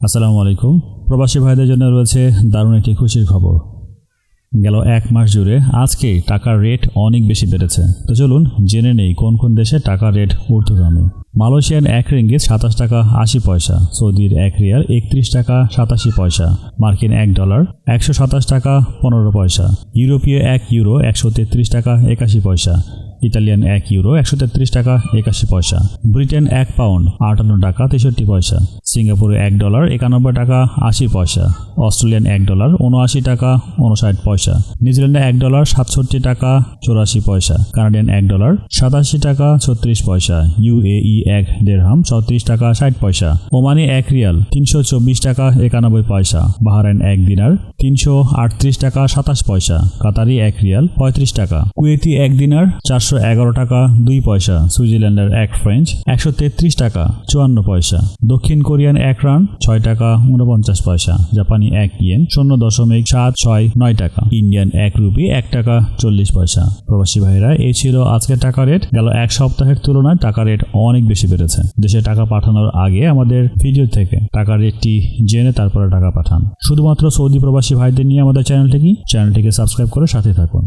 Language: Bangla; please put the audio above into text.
আসসালামু আলাইকুম। প্রবাসী ভাইদের জন্য রয়েছে দারুণ একটি খুশির খবর। গেল এক মাস জুড়ে আজকে টাকার রেট অনেক বেশি বেড়েছে। তো চলুন জেনে নেই কোন কোন দেশে টাকার রেট ঊর্ধ্বগামী। মালয়েশিয়ান এক রিঙ্গিত সাতাশ টাকা আশি পয়সা, সৌদির এক রিয়াল একত্রিশ টাকা সাতাশি পয়সা, মার্কিন এক ডলার একশো সাতাশ টাকা পনেরো পয়সা, ইউরোপীয় এক ইউরো একশো তেত্রিশ টাকা একাশি পয়সা, ইতালিয়ান এক ইউরো একশো তেত্রিশ টাকা একাশি পয়সা, ব্রিটেন এক পাউন্ড আটান্ন টাকা তেষট্টি পয়সা সিঙ্গাপুরে এক ডলার, একানব্বই টাকা আশি পয়সা, অস্ট্রেলিয়ান এক ডলার উনআশি টাকা উনষাট পয়সা, নিউজিল্যান্ডে এক ডলার, সাতষট্টি টাকা চৌরাশি পয়সা, কানাডিয়ান এক ডলার, সাতাশি টাকা ছত্রিশ পয়সা, ইউএই এক দেড়হাম চৌত্রিশ টাকা ষাট পয়সা, ওমানি এক রিয়াল, তিনশো চব্বিশ টাকা একানব্বই পয়সা, বাহারাইন এক দিনার, তিনশো আটত্রিশ টাকা সাতাশ পয়সা, কাতারি এক রিয়াল, পঁয়ত্রিশ টাকা, কুয়েতি এক দিনার, চারশো এগারো টাকা দুই পয়সা, সুইজারল্যান্ডের এক ফ্রেঞ্চ, একশো তেত্রিশ টাকা চুয়ান্ন পয়সা, দক্ষিণ কোরিয়ান এক রান, ছয় টাকা, উনপঞ্চাশ পয়সা। জাপানি এক ইয়েন, শূন্য দশমিক সাত ছয় নয় টাকা। ইন্ডিয়ান এক রুপি, এক টাকা, চল্লিশ পয়সা। প্রবাসী ভাইরা, এই ছিল আজকের টাকা রেট। গেল এক সপ্তাহের তুলনায় টাকা রেট অনেক বেশি বেড়েছে। দেশে টাকা পাঠানোর আগে আমাদের ভিডিও থেকে টাকা রেটটি জেনে তারপরে টাকা পাঠান। শুধুমাত্র সৌদি প্রবাসী ভাইদের নিয়ে আমাদের চ্যানেলটি কি? চ্যানেলটিকে সাবস্ক্রাইব করে সাথে থাকুন।